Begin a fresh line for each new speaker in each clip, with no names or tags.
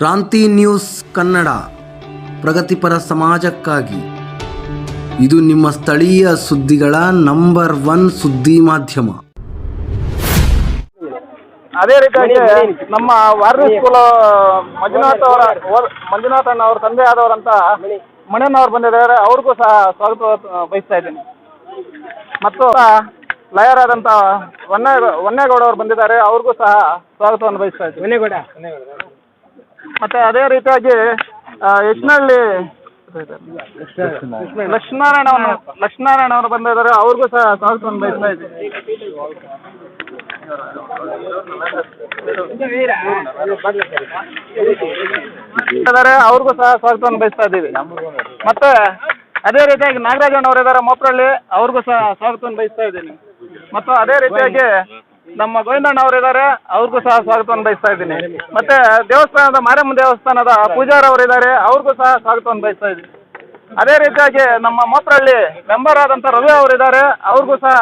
ಕ್ರಾಂತಿ ನ್ಯೂಸ್ ಕನ್ನಡ ಪ್ರಗತಿಪರ ಸಮಾಜಕ್ಕಾಗಿ. ಇದು ನಿಮ್ಮ ಸ್ಥಳೀಯ ಸುದ್ದಿಗಳ ನಂಬರ್ ಒನ್ ಸುದ್ದಿ ಮಾಧ್ಯಮ.
ಅದೇ ರೀತಿಯಾಗಿ ನಮ್ಮ ವಾರ್ನಿ ಸ್ಕೂಲ್ ಮಂಜುನಾಥ್ ಅವರ ಮಂಜುನಾಥ್ ಅಣ್ಣ ಅವ್ರ ತಂದೆ ಆದವರಂತ ಮಣಿಯಣ್ಣ ಅವ್ರು ಬಂದಿದ್ದಾರೆ. ಅವ್ರಿಗೂ ಸಹ ಸ್ವಾಗತ ಬಯಸ್ತಾ ಇದ್ದೀನಿ. ಮತ್ತು ಲಯರ್ ಆದಂತ ವನ್ನೇ ವನ್ನೇಗೌಡ ಅವ್ರು ಬಂದಿದ್ದಾರೆ. ಅವ್ರಿಗೂ ಸಹ ಸ್ವಾಗತವನ್ನು ಬಯಸ್ತಾ ಇದ್ದೀನಿ. ಮತ್ತು ಅದೇ ರೀತಿಯಾಗಿ ಯತ್ನಹಳ್ಳಿ ಲಕ್ಷ್ಮೀನಾರಾಯಣ ಲಕ್ಷ್ಮೀನಾರಾಯಣ ಅವರು ಬಂದಿದ್ದಾರೆ ಅವ್ರಿಗೂ ಸಹ ಸ್ವಾಗತವನ್ನು ಬಯಸ್ತಾ ಇದ್ದಾರೆ ಅವ್ರಿಗೂ ಸಹ ಸ್ವಾಗತವನ್ನು ಬಯಸ್ತಾ ಇದ್ದೀವಿ. ಮತ್ತೆ ಅದೇ ರೀತಿಯಾಗಿ ನಾಗರಾಜಣ್ಣ ಅವರು ಇದ್ದಾರೆ ಮೋಪ್ರಳ್ಳಿ, ಅವ್ರಿಗೂ ಸಹ ಸ್ವಾಗತವನ್ನು ಬಯಸ್ತಾ ಇದ್ದೀನಿ. ಮತ್ತು ಅದೇ ರೀತಿಯಾಗಿ ನಮ್ಮ ಗೋವಿಂದಣ್ಣ ಅವರು ಇದ್ದಾರೆ ಅವ್ರಿಗೂ ಸಹ ಸ್ವಾಗತವನ್ನು ಬಯಸ್ತಾ ಇದ್ದೀನಿ. ಮತ್ತೆ ದೇವಸ್ಥಾನದ ಮಾರಮ್ಮ ದೇವಸ್ಥಾನದ ಪೂಜಾರ ಅವರು ಇದ್ದಾರೆ ಅವ್ರಿಗೂ ಸಹ ಸ್ವಾಗತವನ್ನು ಬಯಸ್ತಾ ಇದ್ದೀನಿ. ಅದೇ ರೀತಿಯಾಗಿ ನಮ್ಮ ಮೋಪ್ರಳ್ಳಿ ಮೆಂಬರ್ ಆದಂಥ ರವಿ ಅವರು ಇದ್ದಾರೆ ಅವ್ರಿಗೂ ಸಹ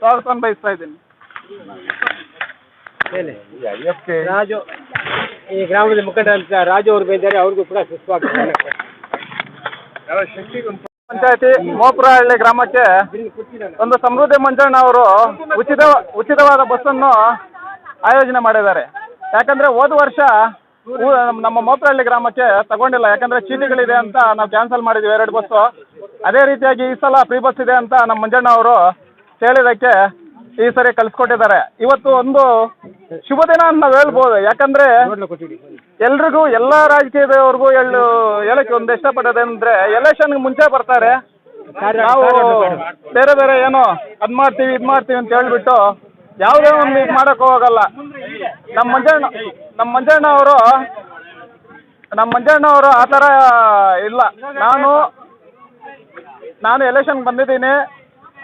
ಸ್ವಾಗತವನ್ನು ಬಯಸ್ತಾ ಇದ್ದೀನಿ.
ರಾಜು ಈ ಗ್ರಾಮದ ಮುಖಂಡರಂತ ರಾಜು ಅವರು ಬೈದಾರೆ ಅವ್ರಿಗೂ ಕೂಡ ಸುಸ್ವಾಗತ.
ಪಂಚಾಯತಿ ಮೋಪುರಹಳ್ಳಿ ಗ್ರಾಮಕ್ಕೆ ಒಂದು ಸಮೃದ್ಧಿ ಮಂಜಣ್ಣ ಅವರು ಉಚಿತ, ಉಚಿತವಾದ ಬಸ್ಸನ್ನು ಆಯೋಜನೆ ಮಾಡಿದ್ದಾರೆ. ಯಾಕಂದ್ರೆ ಹೋದ ವರ್ಷ ನಮ್ಮ ಮೋಪುರಹಳ್ಳಿ ಗ್ರಾಮಕ್ಕೆ ತಗೊಂಡಿಲ್ಲ. ಯಾಕಂದ್ರೆ ಚೀಟಿಗಳಿದೆ ಅಂತ ನಾವು ಕ್ಯಾನ್ಸಲ್ ಮಾಡಿದ್ವಿ ಎರಡು ಬಸ್ಸು. ಅದೇ ರೀತಿಯಾಗಿ ಈ ಸಲ ಫ್ರೀ ಬಸ್ ಇದೆ ಅಂತ ನಮ್ಮ ಮಂಜಣ್ಣ ಅವರು ಹೇಳಿದ್ದಕ್ಕೆ ಈ ಸರಿ ಕಲ್ಸ್ಕೊಟ್ಟಿದ್ದಾರೆ. ಇವತ್ತು ಒಂದು ಶುಭ ದಿನ ಅಂತ ನಾವು ಹೇಳ್ಬೋದು. ಯಾಕಂದ್ರೆ ಎಲ್ರಿಗೂ ಎಲ್ಲ ರಾಜಕೀಯದವ್ರಿಗೂ ಎಳ್ಳು ಹೇಳಕ್ಕೆ ಒಂದು ಇಷ್ಟಪಡೋದಂದ್ರೆ ಎಲೆಕ್ಷನ್ ಮುಂಚೆ ಬರ್ತಾರೆ. ನಾವು ಬೇರೆ ಬೇರೆ ಏನೋ ಅದ್ ಮಾಡ್ತೀವಿ ಇದ್ ಮಾಡ್ತೀವಿ ಅಂತ ಹೇಳ್ಬಿಟ್ಟು ಯಾವುದೇ ಒಂದು ಇದು ಮಾಡಕ್ ಹೋಗಲ್ಲ. ನಮ್ಮ ಮಂಜಣ್ಣ ನಮ್ಮ ಮಂಜಣ್ಣ ಅವರು ನಮ್ಮ ಮಂಜಣ್ಣ ಅವರು ಆ ಥರ ಇಲ್ಲ. ನಾನು ನಾನು ಎಲೆಕ್ಷನ್ ಬಂದಿದ್ದೀನಿ.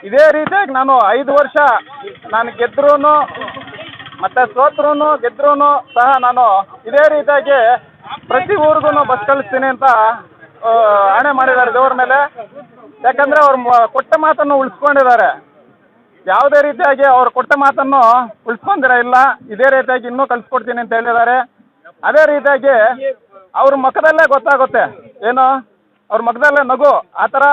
ಇದೇ ರೀತಿಯಾಗಿ ನಾನು ಐದು ವರ್ಷ ನಾನು ಗೆದ್ರೂ ಮತ್ತೆ ಸೋತ್ರು ಗೆದ್ರೂ ಸಹ ನಾನು ಇದೇ ರೀತಿಯಾಗಿ ಪ್ರತಿ ಊರಿಗೂ ಬಸ್ ಕಳಿಸ್ತೀನಿ ಅಂತ ಆಣೆ ಮಾಡಿದ್ದಾರೆ ದೇವ್ರ ಮೇಲೆ. ಯಾಕಂದ್ರೆ ಅವ್ರು ಕೊಟ್ಟ ಮಾತನ್ನು ಉಳಿಸ್ಕೊಂಡಿದ್ದಾರೆ. ಯಾವುದೇ ರೀತಿಯಾಗಿ ಅವ್ರು ಕೊಟ್ಟ ಮಾತನ್ನು ಉಳಿಸ್ಕೊಂಡಿರ ಇಲ್ಲ. ಇದೇ ರೀತಿಯಾಗಿ ಇನ್ನೂ ಕಳಿಸ್ಕೊಡ್ತೀನಿ ಅಂತ ಹೇಳಿದ್ದಾರೆ. ಅದೇ ರೀತಿಯಾಗಿ ಅವ್ರ ಮುಖದಲ್ಲೇ ಗೊತ್ತಾಗುತ್ತೆ. ಏನು? ಅವ್ರ ಮುಖದಲ್ಲೇ ನಗು. ಆ ಥರ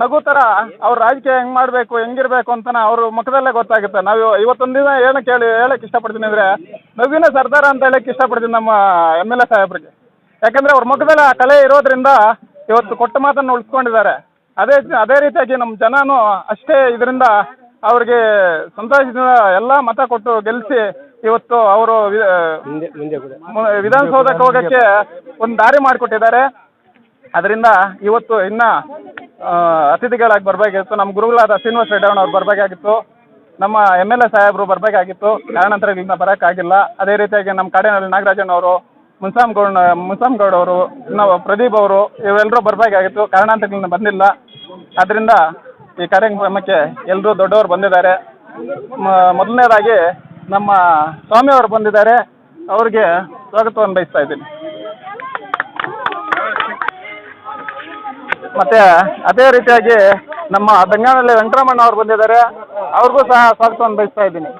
ನಗು ಥರ ಅವ್ರ ರಾಜಕೀಯ ಹೆಂಗೆ ಮಾಡಬೇಕು ಹೆಂಗಿರ್ಬೇಕು ಅಂತ ಅವ್ರ ಮುಖದಲ್ಲೇ ಗೊತ್ತಾಗುತ್ತೆ. ನಾವು ಇವತ್ತೊಂದು ದಿನ ಏನಕ್ಕೆ ಹೇಳಿ ಹೇಳಕ್ಕೆ ಇಷ್ಟಪಡ್ತೀನಿ ಅಂದರೆ ನಗುವಿನ ಸರ್ದಾರ ಅಂತ ಹೇಳಕ್ಕೆ ಇಷ್ಟಪಡ್ತೀನಿ ನಮ್ಮ ಎಂ ಎಲ್ ಎ ಸಾಹೇಬ್ರಿಗೆ. ಯಾಕಂದರೆ ಅವ್ರ ಮುಖದಲ್ಲಿ ಆ ಕಲೆ ಇರೋದ್ರಿಂದ ಇವತ್ತು ಕೊಟ್ಟ ಮಾತನ್ನು ಉಳಿಸ್ಕೊಂಡಿದ್ದಾರೆ. ಅದೇ ಅದೇ ರೀತಿಯಾಗಿ ನಮ್ಮ ಜನನೂ ಅಷ್ಟೇ ಇದರಿಂದ ಅವ್ರಿಗೆ ಸಂತೋಷದಿಂದ ಎಲ್ಲ ಮತ ಕೊಟ್ಟು ಗೆಲ್ಲಿಸಿ ಇವತ್ತು ಅವರು ವಿಧಾನಸೌಧಕ್ಕೆ ಹೋಗೋಕ್ಕೆ ಒಂದು ದಾರಿ ಮಾಡಿಕೊಟ್ಟಿದ್ದಾರೆ. ಅದರಿಂದ ಇವತ್ತು ಇನ್ನ ಅತಿಥಿಗಳಾಗಿ ಬರಬೇಕಾಗಿತ್ತು. ನಮ್ಮ ಗುರುಗಳಾದ ಶ್ರೀನಿವಾಸ ಅವ್ರು ಬರಬೇಕಾಗಿತ್ತು. ನಮ್ಮ ಎಂ ಎಲ್ ಎ ಸಾಹೇಬರು ಬರಬೇಕಾಗಿತ್ತು. ಕಾರಣಾಂತರಗಳಿಂದ ಬರೋಕ್ಕಾಗಿಲ್ಲ. ಅದೇ ರೀತಿಯಾಗಿ ನಮ್ಮ ಕಾಡಿನಲ್ಲಿ ನಾಗರಾಜನ್ ಅವರು, ಮುನ್ಸಾಮ್ ಗೌಡ ಅವರು, ನಾವು ಪ್ರದೀಪ್ ಅವರು, ಇವೆಲ್ಲರೂ ಬರಬೇಕಾಗಿತ್ತು. ಕಾರಣಾಂತರಗಳಿಂದ ಬಂದಿಲ್ಲ. ಅದರಿಂದ ಈ ಕಾರ್ಯಕ್ರಮಕ್ಕೆ ಎಲ್ಲರೂ ದೊಡ್ಡವರು ಬಂದಿದ್ದಾರೆ. ಮೊದಲನೇದಾಗಿ ನಮ್ಮ ಸ್ವಾಮಿ ಅವರು ಬಂದಿದ್ದಾರೆ. ಅವ್ರಿಗೆ ಸ್ವಾಗತವನ್ನು ಬಯಸ್ತಾ ಇದ್ದೀನಿ. ಮತ್ತೆ ಅದೇ ರೀತಿಯಾಗಿ ನಮ್ಮ ಬೆಂಗಾನಲ್ಲಿ ವೆಂಕಟರಮಣ್ಣ ಅವ್ರು ಬಂದಿದ್ದಾರೆ ಅವ್ರಿಗೂ ಸಹ ಸ್ವಾಗತವನ್ನು ಬಯಸ್ತಾ ಇದ್ದೀನಿ.